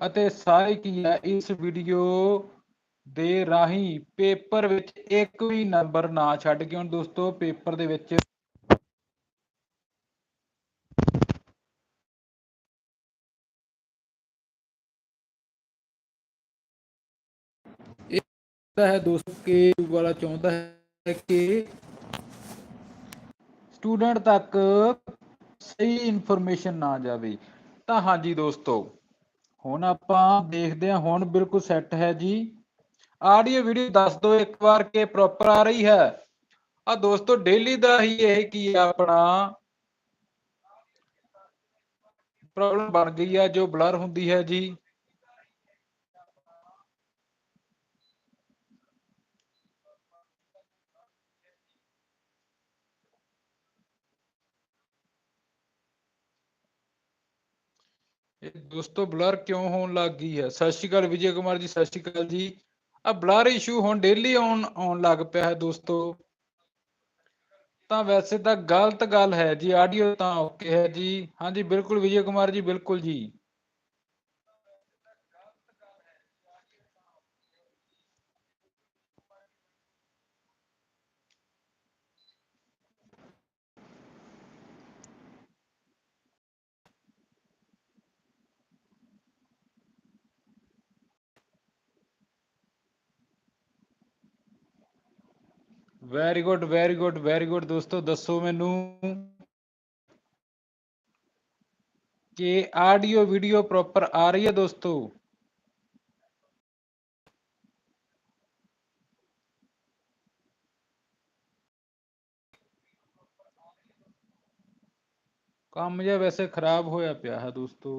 ਅਤੇ ਸਾਰੇ ਕੀ ਹੈ, ਇਸ ਵੀਡੀਓ ਦੇ ਰਾਹੀਂ ਪੇਪਰ ਵਿੱਚ ਇੱਕ ਵੀ ਨੰਬਰ ਨਾ ਛੱਡ ਕੇ ਹੁਣ ਦੋਸਤੋ ਪੇਪਰ ਦੇ ਵਿੱਚ ਇਹ ਹੈ ਦੋਸਤੋ ਕਿ ਵਾਲਾ ਚਾਹੁੰਦਾ ਹੈ ਕਿ ਸਟੂਡੈਂਟ ਤੱਕ ਸਹੀ ਇਨਫੋਰਮੇਸ਼ਨ ਨਾ ਜਾਵੇ। ਤਾਂ ਹਾਂਜੀ ਦੋਸਤੋ, ਹੁਣ ਆਪਾਂ ਦੇਖਦੇ ਹਾਂ, ਹੁਣ ਬਿਲਕੁਲ ਸੈੱਟ ਹੈ ਜੀ। ਆਡੀਓ ਵੀਡੀਓ ਦੱਸ ਦਿਓ ਇੱਕ ਵਾਰ ਕਿ ਪ੍ਰੋਪਰ ਆ ਰਹੀ ਹੈ। ਆ ਦੋਸਤੋ ਡੇਲੀ ਦਾ ਹੀ ਇਹ ਕੀ ਆਪਣਾ? ਪ੍ਰੋਬਲਮ ਬਣ ਗਈ ਹੈ ਜੋ ਬਲਰ ਹੁੰਦੀ ਹੈ ਜੀ। ਇਹ ਦੋਸਤੋ ਬਲਰ ਕਿਉਂ ਹੋਣ ਲੱਗ ਗਈ ਹੈ? ਸਤਿ ਸ਼੍ਰੀ ਅਕਾਲ ਵਿਜੇ ਕੁਮਾਰ ਜੀ, ਸਤਿ ਸ਼੍ਰੀ ਅਕਾਲ ਜੀ। ਆ ਬਲਰ ਇਸ਼ੂ ਹੁਣ ਡੇਲੀ ਆਉਣ ਆਉਣ ਲੱਗ ਪਿਆ ਹੈ ਦੋਸਤੋ। ਤਾਂ ਵੈਸੇ ਤਾਂ ਗਲਤ ਗੱਲ ਹੈ ਜੀ ਆਡੀਓ ਤਾਂ ਓਕੇ ਹੈ ਜੀ। ਹਾਂਜੀ, ਬਿਲਕੁਲ ਵਿਜੇ ਕੁਮਾਰ ਜੀ, ਬਿਲਕੁਲ ਜੀ। Very good very good very good ਦੋਸਤੋ ਦੱਸੋ ਮੈਨੂੰ ਕਿ ਆਡੀਓ ਵੀਡੀਓ ਪ੍ਰੋਪਰ ਆ ਰਹੀ ਹੈ ਦੋਸਤੋ ਕੰਮ ਜਿਹਾ ਵੈਸੇ ਖਰਾਬ ਹੋਇਆ ਪਿਆ ਹੈ ਦੋਸਤੋ